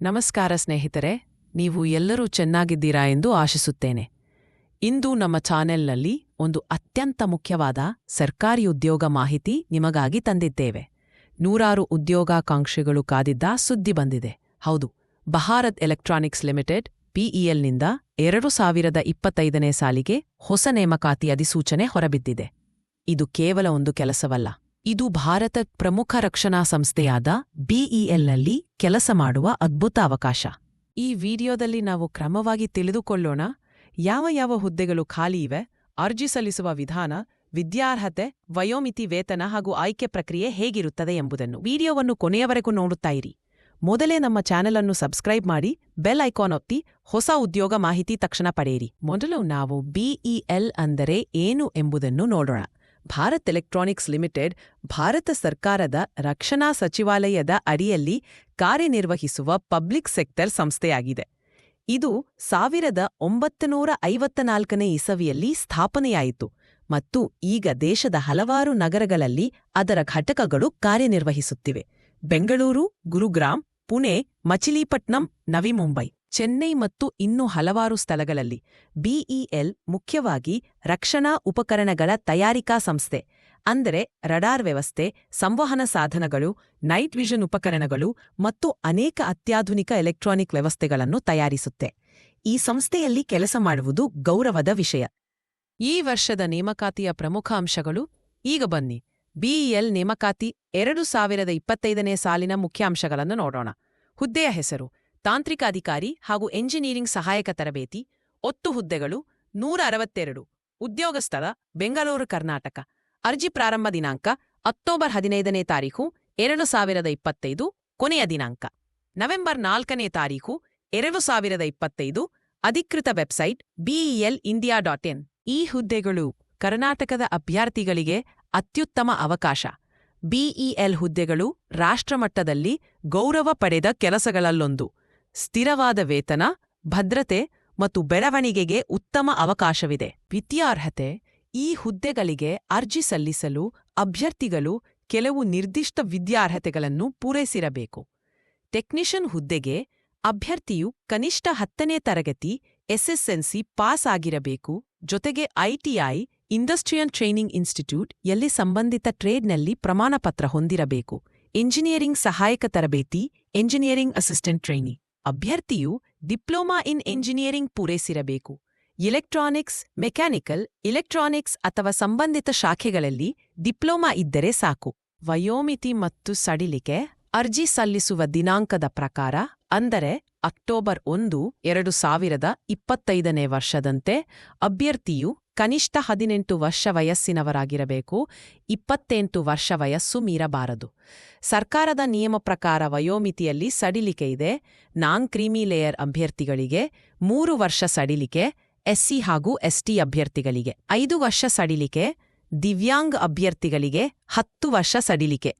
ನಮಸ್ಕಾರ ಸ್ನೇಹಿತರೆ, ನೀವು ಎಲ್ಲರೂ ಚೆನ್ನಾಗಿದ್ದೀರಾ ಎಂದು ಆಶಿಸುತ್ತೇನೆ. ಇಂದು ನಮ್ಮ ಚಾನೆಲ್ನಲ್ಲಿ ಒಂದು ಅತ್ಯಂತ ಮುಖ್ಯವಾದ ಸರ್ಕಾರಿ ಉದ್ಯೋಗ ಮಾಹಿತಿ ನಿಮಗಾಗಿ ತಂದಿದ್ದೇವೆ. ನೂರಾರು ಉದ್ಯೋಗಾಕಾಂಕ್ಷಿಗಳು ಕಾದಿದ್ದ ಸುದ್ದಿ ಬಂದಿದೆ. ಹೌದು, ಭಾರತ್ ಎಲೆಕ್ಟ್ರಾನಿಕ್ಸ್ ಲಿಮಿಟೆಡ್ ಪಿಇಎಲ್ನಿಂದ ಎರಡು ಸಾವಿರದ ಇಪ್ಪತ್ತೈದನೇ ಸಾಲಿಗೆ ಹೊಸ ನೇಮಕಾತಿ ಅಧಿಸೂಚನೆ ಹೊರಬಿದ್ದಿದೆ. ಇದು ಕೇವಲ ಒಂದು ಕೆಲಸವಲ್ಲ. ಇದು ಭಾರತ ಪ್ರಮುಖ ರಕ್ಷಣಾ ಸಂಸ್ಥೆಯಾದ ಬಿಇಎಲ್ನಲ್ಲಿ ಕೆಲಸ ಮಾಡುವ ಅದ್ಭುತ ಅವಕಾಶ. ಈ ವಿಡಿಯೋದಲ್ಲಿ ನಾವು ಕ್ರಮವಾಗಿ ತಿಳಿದುಕೊಳ್ಳೋಣ, ಯಾವ ಯಾವ ಹುದ್ದೆಗಳು ಖಾಲಿ ಇವೆ, ಅರ್ಜಿ ಸಲ್ಲಿಸುವ ವಿಧಾನ, ವಿದ್ಯಾರ್ಹತೆ, ವಯೋಮಿತಿ ವೇತನ ಹಾಗೂ ಆಯ್ಕೆ ಪ್ರಕ್ರಿಯೆ ಹೇಗಿರುತ್ತದೆ ಎಂಬುದನ್ನು ವಿಡಿಯೋವನ್ನು ಕೊನೆಯವರೆಗೂ ನೋಡುತ್ತಾ ಇರಿ. ಮೊದಲೇ ನಮ್ಮ ಚಾನೆಲ್ ಅನ್ನು ಸಬ್ಸ್ಕ್ರೈಬ್ ಮಾಡಿ, ಬೆಲ್ ಐಕಾನ್ ಒತ್ತಿ, ಹೊಸ ಉದ್ಯೋಗ ಮಾಹಿತಿ ತಕ್ಷಣ ಪಡೆಯಿರಿ. ಮೊದಲು ನಾವು ಬಿಇಎಲ್ ಅಂದರೆ ಏನು ಎಂಬುದನ್ನು ನೋಡೋಣ. ಭಾರತ್ ಎಲೆಕ್ಟ್ರಾನಿಕ್ಸ್ ಲಿಮಿಟೆಡ್ ಭಾರತ ಸರ್ಕಾರದ ರಕ್ಷಣಾ ಸಚಿವಾಲಯದ ಅಡಿಯಲ್ಲಿ ಕಾರ್ಯನಿರ್ವಹಿಸುವ ಪಬ್ಲಿಕ್ ಸೆಕ್ಟರ್ ಸಂಸ್ಥೆಯಾಗಿದೆ. ಇದು ಸಾವಿರದ ಒಂಬತ್ತುನೂರ ಐವತ್ತನಾಲ್ಕನೇ ಇಸವಿಯಲ್ಲಿ ಸ್ಥಾಪನೆಯಾಯಿತು ಮತ್ತು ಈಗ ದೇಶದ ಹಲವಾರು ನಗರಗಳಲ್ಲಿ ಅದರ ಘಟಕಗಳು ಕಾರ್ಯನಿರ್ವಹಿಸುತ್ತಿವೆ. ಬೆಂಗಳೂರು, ಗುರುಗ್ರಾಮ್ ಪುಣೆ, ಮಚಿಲಿಪಟ್ನಂ, ನವಿ ಮುಂಬೈ, ಚೆನ್ನೈ ಮತ್ತು ಇನ್ನೂ ಹಲವಾರು ಸ್ಥಳಗಳಲ್ಲಿ ಬಿಇಎಲ್ ಮುಖ್ಯವಾಗಿ ರಕ್ಷಣಾ ಉಪಕರಣಗಳ ತಯಾರಿಕಾ ಸಂಸ್ಥೆ, ಅಂದರೆ ರಡಾರ್ ವ್ಯವಸ್ಥೆ, ಸಂವಹನ ಸಾಧನಗಳು, ನೈಟ್ ವಿಷನ್ ಉಪಕರಣಗಳು ಮತ್ತು ಅನೇಕ ಅತ್ಯಾಧುನಿಕ ಎಲೆಕ್ಟ್ರಾನಿಕ್ ವ್ಯವಸ್ಥೆಗಳನ್ನು ತಯಾರಿಸುತ್ತೆ. ಈ ಸಂಸ್ಥೆಯಲ್ಲಿ ಕೆಲಸ ಮಾಡುವುದು ಗೌರವದ ವಿಷಯ. ಈ ವರ್ಷದ ನೇಮಕಾತಿಯ ಪ್ರಮುಖ ಅಂಶಗಳು, ಈಗ ಬನ್ನಿ. ಬಿಇಎಲ್ ನೇಮಕಾತಿ ಎರಡು ಸಾವಿರದ ಇಪ್ಪತ್ತೈದನೇ ಸಾಲಿನ ಮುಖ್ಯಾಂಶಗಳನ್ನು ನೋಡೋಣ. ಹುದ್ದೆಯ ಹೆಸರು, ತಾಂತ್ರಿಕ ಅಧಿಕಾರಿ ಹಾಗೂ ಎಂಜಿನಿಯರಿಂಗ್ ಸಹಾಯಕ ತರಬೇತಿ, ಒತ್ತು ಹುದ್ದೆಗಳು, ನೂರ ಅರವತ್ತೆರಡು ಉದ್ಯೋಗ ಸ್ಥಳ ಬೆಂಗಳೂರು, ಕರ್ನಾಟಕ. ಅರ್ಜಿ ಪ್ರಾರಂಭ ದಿನಾಂಕ, ಅಕ್ಟೋಬರ್ ಹದಿನೈದನೇ ತಾರೀಖು ಎರಡು ಸಾವಿರದ ಇಪ್ಪತ್ತೈದು, ಕೊನೆಯ ದಿನಾಂಕ. ನವೆಂಬರ್ ನಾಲ್ಕನೇ ತಾರೀಖು ಎರಡು ಸಾವಿರದ ಇಪ್ಪತ್ತೈದು, ಅಧಿಕೃತ website BEL India dot in. ಈ ಹುದ್ದೆಗಳು ಕರ್ನಾಟಕದ ಅಭ್ಯರ್ಥಿಗಳಿಗೆ ಅತ್ಯುತ್ತಮ ಅವಕಾಶ. ಬಿಇಎಲ್ ಹುದ್ದೆಗಳು ರಾಷ್ಟ್ರಮಟ್ಟದಲ್ಲಿ ಗೌರವ ಪಡೆದ ಕೆಲಸಗಳಲ್ಲೊಂದು. ಸ್ಥಿರವಾದ ವೇತನ, ಭದ್ರತೆ ಮತ್ತು ಬೆಳವಣಿಗೆಗೆ ಉತ್ತಮ ಅವಕಾಶವಿದೆ. ವಿದ್ಯಾರ್ಹತೆ, ಈ ಹುದ್ದೆಗಳಿಗೆ ಅರ್ಜಿ ಸಲ್ಲಿಸಲು ಅಭ್ಯರ್ಥಿಗಳು ಕೆಲವು ನಿರ್ದಿಷ್ಟ ವಿದ್ಯಾರ್ಹತೆಗಳನ್ನು ಪೂರೈಸಿರಬೇಕು. ಟೆಕ್ನಿಷಿಯನ್ ಹುದ್ದೆಗೆ ಅಭ್ಯರ್ಥಿಯು ಕನಿಷ್ಠ ಹತ್ತನೇ ತರಗತಿ ಎಸ್ಎಸ್ಎನ್ಸಿ ಪಾಸ್ ಆಗಿರಬೇಕು. ಜೊತೆಗೆ ಐಟಿಐ ಇಂಡಸ್ಟ್ರಿಯಲ್ ಟ್ರೈನಿಂಗ್ ಇನ್ಸ್ಟಿಟ್ಯೂಟ್ ಎಲ್ಲಿ ಸಂಬಂಧಿತ ಟ್ರೇಡ್ನಲ್ಲಿ ಪ್ರಮಾಣಪತ್ರ ಹೊಂದಿರಬೇಕು. ಇಂಜಿನಿಯರಿಂಗ್ ಸಹಾಯಕ ತರಬೇತಿ ಎಂಜಿನಿಯರಿಂಗ್ ಅಸಿಸ್ಟೆಂಟ್ ಟ್ರೈನಿ. ಅಭ್ಯರ್ಥಿಯು ಡಿಪ್ಲೊಮಾ ಇನ್ ಎಂಜಿನಿಯರಿಂಗ್ ಪೂರೈಸಿರಬೇಕು. ಎಲೆಕ್ಟ್ರಾನಿಕ್ಸ್, ಮೆಕ್ಯಾನಿಕಲ್ ಇಲೆಕ್ಟ್ರಾನಿಕ್ಸ್ ಅಥವಾ ಸಂಬಂಧಿತ ಶಾಖೆಗಳಲ್ಲಿ ಡಿಪ್ಲೊಮಾ ಇದ್ದರೆ ಸಾಕು. ವಯೋಮಿತಿ ಮತ್ತು ಸಡಿಲಿಕೆ, ಅರ್ಜಿ ಸಲ್ಲಿಸುವ ದಿನಾಂಕದ ಪ್ರಕಾರ, ಅಂದರೆ ಅಕ್ಟೋಬರ್ ಒಂದು, ಎರಡು ಸಾವಿರದ ಇಪ್ಪತ್ತೈದನೇ ವರ್ಷದಂತೆ, ಅಭ್ಯರ್ಥಿಯು ಕನಿಷ್ಠ ಹದಿನೆಂಟು ವರ್ಷ ವಯಸ್ಸಿನವರಾಗಿರಬೇಕು, ಇಪ್ಪತ್ತೆಂಟು ವರ್ಷ ವಯಸ್ಸು ಮೀರಬಾರದು. ಸರ್ಕಾರದ ನಿಯಮ ಪ್ರಕಾರ ವಯೋಮಿತಿಯಲ್ಲಿ ಸಡಿಲಿಕೆ ಇದೆ. ನಾನ್ ಕ್ರೀಮಿ ಲೇಯರ್ ಅಭ್ಯರ್ಥಿಗಳಿಗೆ ಮೂರು ವರ್ಷ ಸಡಿಲಿಕೆ, ಎಸ್ಸಿ ಹಾಗೂ ಎಸ್ಟಿ ಅಭ್ಯರ್ಥಿಗಳಿಗೆ ಐದು ವರ್ಷ ಸಡಿಲಿಕೆ, ದಿವ್ಯಾಂಗ್ ಅಭ್ಯರ್ಥಿಗಳಿಗೆ ಹತ್ತು ವರ್ಷ ಸಡಿಲಿಕೆ.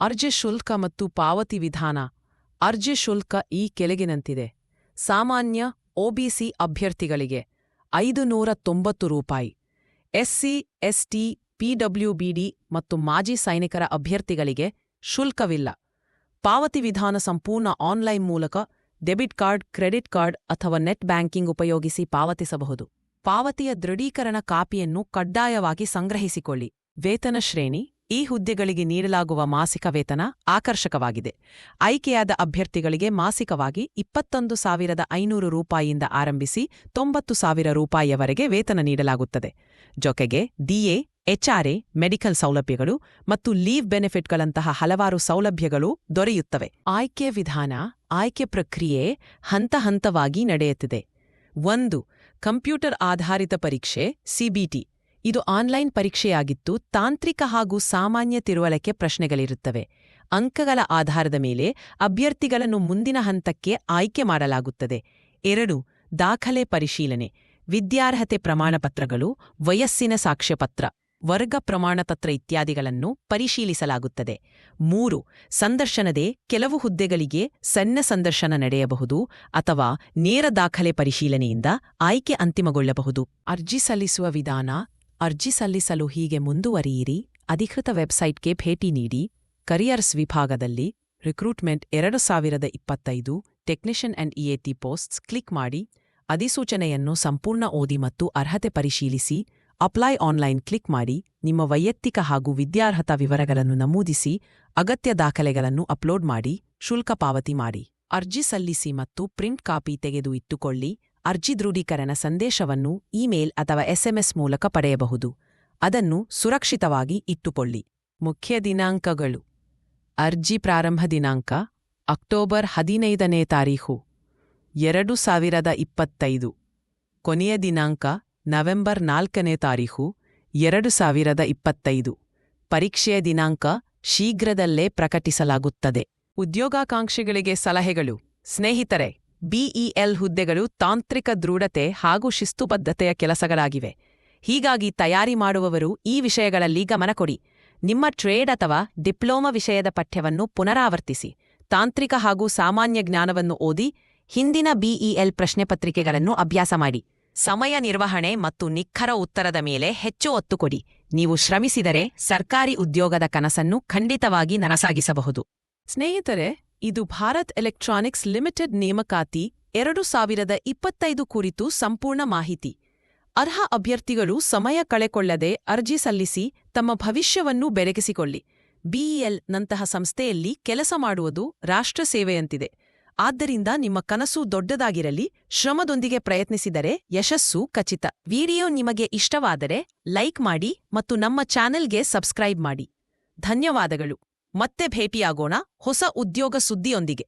ಅರ್ಜಿ ಶುಲ್ಕ ಮತ್ತು ಪಾವತಿ ವಿಧಾನ. ಅರ್ಜಿ ಶುಲ್ಕ ಈ ಕೆಳಗಿನಂತಿದೆ. ಸಾಮಾನ್ಯ ಒಬಿಸಿ ಅಭ್ಯರ್ಥಿಗಳಿಗೆ ಐದು ನೂರ ತೊಂಬತ್ತು ರೂಪಾಯಿ. ಎಸ್ಸಿ, ಎಸ್ಟಿ, ಪಿಡಬ್ಲ್ಯೂಬಿಡಿ ಮತ್ತು ಮಾಜಿ ಸೈನಿಕರ ಅಭ್ಯರ್ಥಿಗಳಿಗೆ ಶುಲ್ಕವಿಲ್ಲ. ಪಾವತಿ ವಿಧಾನ ಸಂಪೂರ್ಣ ಆನ್ಲೈನ್ ಮೂಲಕ ಡೆಬಿಟ್ ಕಾರ್ಡ್, ಕ್ರೆಡಿಟ್ ಕಾರ್ಡ್ ಅಥವಾ ನೆಟ್ ಬ್ಯಾಂಕಿಂಗ್ ಉಪಯೋಗಿಸಿ ಪಾವತಿಸಬಹುದು. ಪಾವತಿಯ ದೃಢೀಕರಣ ಕಾಪಿಯನ್ನು ಕಡ್ಡಾಯವಾಗಿ ಸಂಗ್ರಹಿಸಿಕೊಳ್ಳಿ. ವೇತನ ಶ್ರೇಣಿ ಈ ಹುದ್ದೆಗಳಿಗೆ ನೀಡಲಾಗುವ ಮಾಸಿಕ ವೇತನ ಆಕರ್ಷಕವಾಗಿದೆ. ಆಯ್ಕೆಯಾದ ಅಭ್ಯರ್ಥಿಗಳಿಗೆ ಮಾಸಿಕವಾಗಿ ಇಪ್ಪತ್ತೊಂದು ಸಾವಿರದ ಐನೂರು ರೂಪಾಯಿಯಿಂದ ಆರಂಭಿಸಿ ತೊಂಬತ್ತು ಸಾವಿರ ರೂಪಾಯಿಯವರೆಗೆ ವೇತನ ನೀಡಲಾಗುತ್ತದೆ. ಜೊತೆಗೆ ಡಿಎ, ಎಚ್ಆರ್ಎ, ಮೆಡಿಕಲ್ ಸೌಲಭ್ಯಗಳು ಮತ್ತು ಲೀವ್ ಬೆನಿಫಿಟ್ಗಳಂತಹ ಹಲವಾರು ಸೌಲಭ್ಯಗಳು ದೊರೆಯುತ್ತವೆ. ಆಯ್ಕೆ ವಿಧಾನ, ಆಯ್ಕೆ ಪ್ರಕ್ರಿಯೆ ಹಂತ ಹಂತವಾಗಿ ನಡೆಯುತ್ತಿದೆ. ಒಂದು, ಕಂಪ್ಯೂಟರ್ ಆಧಾರಿತ ಪರೀಕ್ಷೆ ಸಿಬಿಟಿ ಇದು ಆನ್ಲೈನ್ ಪರೀಕ್ಷೆಯಾಗಿತ್ತು ತಾಂತ್ರಿಕ ಹಾಗೂ ಸಾಮಾನ್ಯ ತಿರುವಳಕ್ಕೆ ಪ್ರಶ್ನೆಗಳಿರುತ್ತವೆ. ಅಂಕಗಳ ಆಧಾರದ ಮೇಲೆ ಅಭ್ಯರ್ಥಿಗಳನ್ನು ಮುಂದಿನ ಹಂತಕ್ಕೆ ಆಯ್ಕೆ ಮಾಡಲಾಗುತ್ತದೆ. ಎರಡು, ದಾಖಲೆ ಪರಿಶೀಲನೆ. ವಿದ್ಯಾರ್ಹತೆ ಪ್ರಮಾಣಪತ್ರಗಳು, ವಯಸ್ಸಿನ ಸಾಕ್ಷ್ಯಪತ್ರ, ವರ್ಗ ಪ್ರಮಾಣಪತ್ರ ಇತ್ಯಾದಿಗಳನ್ನು ಪರಿಶೀಲಿಸಲಾಗುತ್ತದೆ. ಮೂರು, ಸಂದರ್ಶನದೆ ಕೆಲವು ಹುದ್ದೆಗಳಿಗೆ ಸಣ್ಣ ಸಂದರ್ಶನ ನಡೆಯಬಹುದು ಅಥವಾ ನೇರ ದಾಖಲೆ ಪರಿಶೀಲನೆಯಿಂದ ಆಯ್ಕೆ ಅಂತಿಮಗೊಳ್ಳಬಹುದು. ಅರ್ಜಿ ಸಲ್ಲಿಸುವ ವಿಧಾನ ಅರ್ಜಿ ಸಲ್ಲಿಸಲು ಹೀಗೆ ಮುಂದುವರಿಯಿರಿ, ಅಧಿಕೃತ ವೆಬ್ಸೈಟ್ಗೆ ಭೇಟಿ ನೀಡಿ, ಕರಿಯರ್ಸ್ ವಿಭಾಗದಲ್ಲಿ ರಿಕ್ರೂಟ್ಮೆಂಟ್ ಎರಡು ಸಾವಿರದ ಇಪ್ಪತ್ತೈದು, technician and EAT posts click ಮಾಡಿ, ಅಧಿಸೂಚನೆಯನ್ನು ಸಂಪೂರ್ಣ ಓದಿ ಮತ್ತು ಅರ್ಹತೆ ಪರಿಶೀಲಿಸಿ, ಅಪ್ಲೈ ಆನ್ಲೈನ್ ಕ್ಲಿಕ್ ಮಾಡಿ, ನಿಮ್ಮ ವೈಯಕ್ತಿಕ ಹಾಗೂ ವಿದ್ಯಾರ್ಹತಾ ವಿವರಗಳನ್ನು ನಮೂದಿಸಿ, ಅಗತ್ಯ ದಾಖಲೆಗಳನ್ನು ಅಪ್ಲೋಡ್ ಮಾಡಿ, ಶುಲ್ಕ ಪಾವತಿ ಮಾಡಿ. ಅರ್ಜಿ ಸಲ್ಲಿಸಿ ಮತ್ತು ಪ್ರಿಂಟ್ ಕಾಪಿ ತೆಗೆದು ಇಟ್ಟುಕೊಳ್ಳಿ. ಅರ್ಜಿ ದೃಢೀಕರಣ ಸಂದೇಶವನ್ನು ಇಮೇಲ್ ಅಥವಾ ಎಸ್ಎಂಎಸ್ ಮೂಲಕ ಪಡೆಯಬಹುದು. ಅದನ್ನು ಸುರಕ್ಷಿತವಾಗಿ ಇಟ್ಟುಕೊಳ್ಳಿ. ಮುಖ್ಯ ದಿನಾಂಕಗಳು. ಅರ್ಜಿ ಪ್ರಾರಂಭ ದಿನಾಂಕ, ಅಕ್ಟೋಬರ್ ಹದಿನೈದನೇ ತಾರೀಖು, ಎರಡು ಸಾವಿರದ ಇಪ್ಪತ್ತೈದು. ಕೊನೆಯ ದಿನಾಂಕ, ನವೆಂಬರ್ ನಾಲ್ಕನೇ ತಾರೀಖು, ಎರಡು ಸಾವಿರದ ಇಪ್ಪತ್ತೈದು. ಪರೀಕ್ಷೆಯ ದಿನಾಂಕ, ಶೀಘ್ರದಲ್ಲೇ ಪ್ರಕಟಿಸಲಾಗುತ್ತದೆ. ಉದ್ಯೋಗಾಕಾಂಕ್ಷಿಗಳಿಗೆ ಸಲಹೆಗಳು. ಸ್ನೇಹಿತರೆ ಬಿಇಎಲ್ ಹುದ್ದೆಗಳು ತಾಂತ್ರಿಕ ದೃಢತೆ ಹಾಗೂ ಶಿಸ್ತುಬದ್ಧತೆಯ ಕೆಲಸಗಳಾಗಿವೆ. ಹೀಗಾಗಿ ತಯಾರಿ ಮಾಡುವವರು ಈ ವಿಷಯಗಳಲ್ಲಿ ಗಮನ ಕೊಡಿ. ನಿಮ್ಮ ಟ್ರೇಡ್ ಅಥವಾ ಡಿಪ್ಲೊಮಾ ವಿಷಯದ ಪಠ್ಯವನ್ನು ಪುನರಾವರ್ತಿಸಿ. ತಾಂತ್ರಿಕ ಹಾಗೂ ಸಾಮಾನ್ಯ ಜ್ಞಾನವನ್ನು ಓದಿ ಹಿಂದಿನ ಬಿಇಎಲ್ ಪ್ರಶ್ನೆ ಪತ್ರಿಕೆಗಳನ್ನು ಅಭ್ಯಾಸ ಮಾಡಿ. ಸಮಯ ನಿರ್ವಹಣೆ ಮತ್ತು ನಿಖರ ಉತ್ತರದ ಮೇಲೆ ಹೆಚ್ಚು ಒತ್ತು ಕೊಡಿ. ನೀವು ಶ್ರಮಿಸಿದರೆ ಸರ್ಕಾರಿ ಉದ್ಯೋಗದ ಕನಸನ್ನು ಖಂಡಿತವಾಗಿ ನನಸಾಗಿಸಬಹುದು. ಸ್ನೇಹಿತರೆ ಇದು ಭಾರತ್ ಎಲೆಕ್ಟ್ರಾನಿಕ್ಸ್ ಲಿಮಿಟೆಡ್ ನೇಮಕಾತಿ ಎರಡು ಸಾವಿರದ ಇಪ್ಪತ್ತೈದು ಕುರಿತು ಸಂಪೂರ್ಣ ಮಾಹಿತಿ. ಅರ್ಹ ಅಭ್ಯರ್ಥಿಗಳು ಸಮಯ ಕಳೆಕೊಳ್ಳದೆ ಅರ್ಜಿ ಸಲ್ಲಿಸಿ ತಮ್ಮ ಭವಿಷ್ಯವನ್ನು ಬೆರಗಿಸಿಕೊಳ್ಳಿ. ಬಿಇಎಲ್ ನಂತಹ ಸಂಸ್ಥೆಯಲ್ಲಿ ಕೆಲಸ ಮಾಡುವುದು ರಾಷ್ಟ್ರ ಸೇವೆಯಂತಿದೆ. ಆದ್ದರಿಂದ ನಿಮ್ಮ ಕನಸು ದೊಡ್ಡದಾಗಿರಲಿ, ಶ್ರಮದೊಂದಿಗೆ ಪ್ರಯತ್ನಿಸಿದರೆ ಯಶಸ್ಸು ಖಚಿತ. ವಿಡಿಯೋ ನಿಮಗೆ ಇಷ್ಟವಾದರೆ ಲೈಕ್ ಮಾಡಿ ಮತ್ತು ನಮ್ಮ ಚಾನೆಲ್ಗೆ ಸಬ್ಸ್ಕ್ರೈಬ್ ಮಾಡಿ. ಧನ್ಯವಾದಗಳು. ಮತ್ತೆ ಭೇಟಿಯಾಗೋಣ ಹೊಸ ಉದ್ಯೋಗ ಸುದ್ದಿಯೊಂದಿಗೆ.